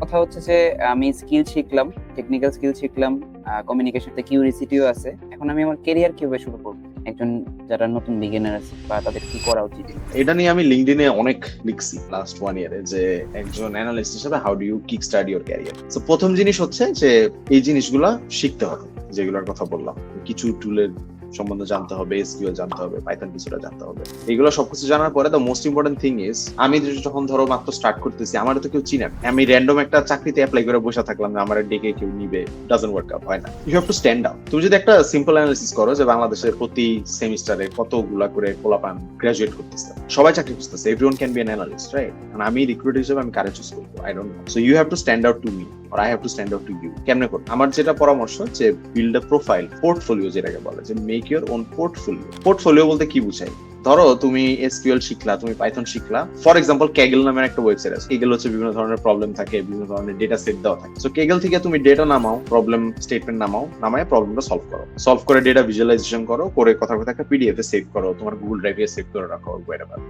কথা হচ্ছে যে, আমি স্কিল শিখলাম টেকনিক্যাল স্কিল শিখলাম কমিউনিকেশনতে কিউরিসিটিও আছে। এখন আমি আমার কেরিয়ার কীভাবে শুরু করব? একজন যারা নতুন বিগিনার আছে বা তাদের কি করা উচিত? এটা নিয়ে আমি লিঙ্কডিনে অনেক লিখছি লাস্ট ওয়ান ইয়ারে যে, একজন অ্যানালিস্ট হিসেবে how do you kick start your career তো প্রথম জিনিস হচ্ছে যে, এই জিনিসগুলা শিখতে হবে, যেগুলোর কথা বললাম। কিছু টুলের সম্বন্ধে জানতে হবে এসকিউএল জানতে হবে পাইথন কিছুটা জানতে হবে। এগুলো সবকিছু জানার পরে the most important thing is আমি যখন ধরো মাত্র স্টার্ট করতেছি আমার তো কেউ চিনে। আমি র্যান্ডম একটা চাকরিতে অ্যাপ্লাই করে বসে থাকলাম না আমার ডেকে কেউ নিবে ডাজন্ট ওয়ার্ক আউট হয় না। You have to stand out তুমি যদি একটা সিম্পল অ্যানালিসিস করো যে বাংলাদেশের প্রতি সেমিস্টারে কতগুলা করে পোলাপান গ্রাজুয়েট করতেছে, সবাই চাকরি খুঁজতেছে everyone can be an analyst right আমি রিক্রুটার হিসেবে আমি কারে চুজ করব? I don't know so you have to stand out to me or I have to stand out to you কেমনে করব? আমার যেটা পরামর্শ, যে বিল্ড আ প্রোফাইল পোর্টফোলিও যেটাকে বলে, যে make your own portfolio portfolio বলতে কি বুঝাই ধরো তুমি এসকিউএল শিখলা, তুমি পাইথন শিখলা। ফর এক্সাম্পল কেগেল নামের একটা ওয়েবসাইট আছে। কেগেল হচ্ছে বিভিন্ন ধরনের প্রবলেম থাকে, বিভিন্ন ধরনের ডেটা সেট দেওয়া থাকে। সো কেগেল থেকে তুমি ডেটা নামাও প্রবলেম স্টেটমেন্ট নামাও, নামায় প্রবলেমটা সলভ করো। সলভ করে ডেটা ভিজুয়ালাইজেশন করো, করে কথা কথা একটা পিডিএফ এ সেভ করো, তোমার গুগল ড্রাইভে সেভ করে রাখো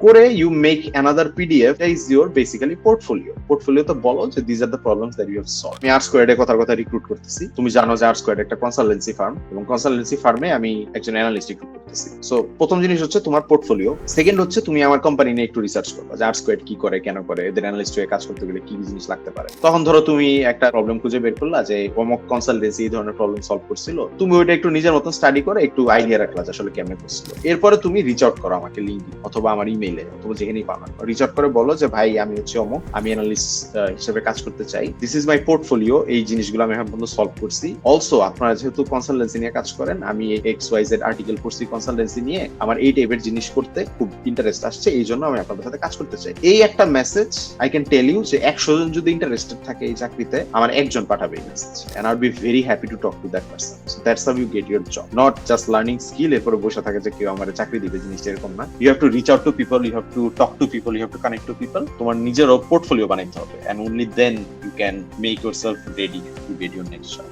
করে you make another PDF is your basically portfolio portfolio তো বলো যে these are the problems that you have solve আমি আর্টস স্কোয়াডে কথার কথা রিক্রুট করতেছি। তুমি জানো যে আর্টস স্কোয়াড একটা কনসালটেন্সি ফার্ম এবং কনসালটেন্সি ফার্মে আমি একজন অ্যানালিস্ট রিক্রুট করতেছি। সো প্রথম জিনিস হচ্ছে তোমার পোর্টফোলিও সেকেন্ড হচ্ছে তুমি আমার কোম্পানি নিয়ে একটু রিসার্চ যে কি করে, কেন করে, এদের অ্যানালিস্ট হয়ে কাজ করতে গেলে কি জিনিস লাগতে পারে। তখন ধরো তুমি একটা প্রবলেম খুঁজে বের করলা যে অমক কনসালটেন্সি এই ধরনের প্রবলেম সলভ করছিল। তুমি ওইটা একটু নিজের মতন স্টাডি করে, একটু আইডিয়া রাখলা যে আসলে করছিল এরপরে তুমি রিচ আউট করো আমাকে লিঙ্ক অথবা আমার ইমেইলে অথবা যেখানেই পাবো রিচ আউট করে বলো যে, ভাই, আমি হচ্ছে অমক, আমি অ্যানালিস্ট হিসেবে কাজ করতে চাই। দিস ইজ মাই পোর্টফোলিও এই জিনিসগুলো আমি এখন পর্যন্ত সলভ করছি। অলসো আপনারা যেহেতু কনসালটেন্সি নিয়ে কাজ করেন, আমি এক্স ওয়াই জেড আর্টিকেল পড়ছি কনসালটেন্সি নিয়ে আমার এই টাইপের জিনিস করতে খুব ইন্টারেস্ট আসছে, এই জন্য আমি আপনাদের সাথে কাজ করতে চাই। এই একটা message I can tell you যে একশো জন যদি ইন্টারেস্টেড থাকে এই চাকরিতে, আমার একজন পাঠাবে এই message and R be very happy to talk to that person so that's how you get your job not just learning skill এরপরে বসে থাকে যে কেউ আমার চাকরি দিবে, জিনিসটা এরকম না। You have to reach out to people you have to talk to people you have to connect to people তোমার নিজেরও পোর্টফোলিও বানাইতে হবে and only then you can make your self ready to get your next job